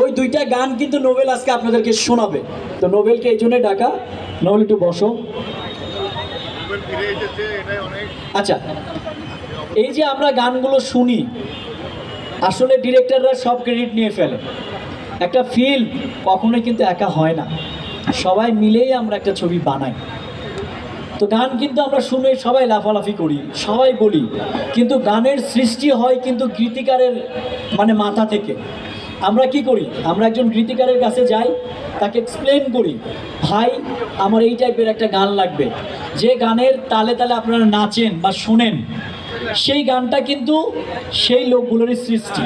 ওই দুইটা গান কিন্তু নোবেল আজকে আপনাদেরকে শোনাবে। তো নোবেলকে এই জন্যই ডাকা নোবেল একটু বসো। আচ্ছা এই যে আমরা গানগুলো শুনি, আসলে ডিরেক্টররা সব ক্রেডিট নিয়ে ফেলে। একটা ফিল্ম কখনোই কিন্তু একা হয় না। সবাই মিলেই আমরা একটা ছবি বানাই। তো গান কিন্তু আমরা শুনে সবাই লাফালাফি করি, সবাই বলি। কিন্তু গানের সৃষ্টি হয় কিন্তু গীতিকারের মানে মাথা থেকে। আমরা কি করি? আমরা একজন গীতিকারের কাছে যাই, তাকে এক্সপ্লেন করি, ভাই, আমার এই টাইপের একটা গান লাগবে। যে গানের তালে তালে আপনারা নাচেন বা শোনেন, সেই গানটা কিন্তু সেই লোকগুলোরই সৃষ্টি।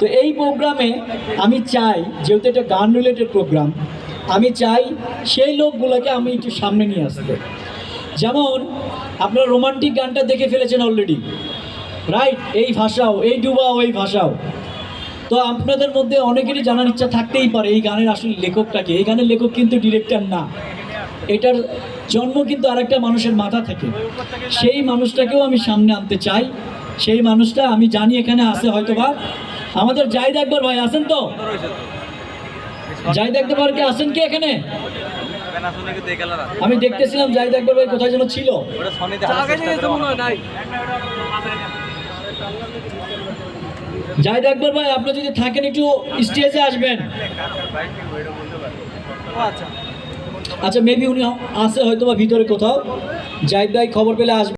তো এই প্রোগ্রামে আমি চাই, যেহেতু এটা গান রিলেটেড প্রোগ্রাম আমি চাই সেই লোকগুলোকে আমি একটু সামনে নিয়ে আসতে। যেমন, আপনারা রোমান্টিক গানটা দেখে ফেলেছেন অলরেডি রাইট এই ভাষাও, এই ডুবাও, এই ভাষাও। তো আপনাদের মধ্যে অনেকেরই জানার ইচ্ছা থাকতেই পারে এই গানের আসলে লেখকটাকে। এই গানের লেখক কিন্তু ডিরেক্টর না। এটার জন্ম কিন্তু আরেকটা মানুষের মাথা থেকে। সেই মানুষটাকেও আমি সামনে আনতে চাই। সেই মানুষটা আমি জানি এখানে আছে হয়তো বা আমাদের জাহিদ আকবর ভাই আছেন তো? জাহিদ আকবর কি আছেন কি এখানে? আমি দেখতেছিলাম জাহিদ আকবর ভাই কোথায় যেন ছিল। জাহিদ আকবর ভাই আপনি যদি থাকেন একটু স্টেজে আসবেন। আচ্ছা। মেবি উনি আসে হয়তো বা ভিতরে কোথাও। জাহিদ ভাই খবর পেলে আসবে।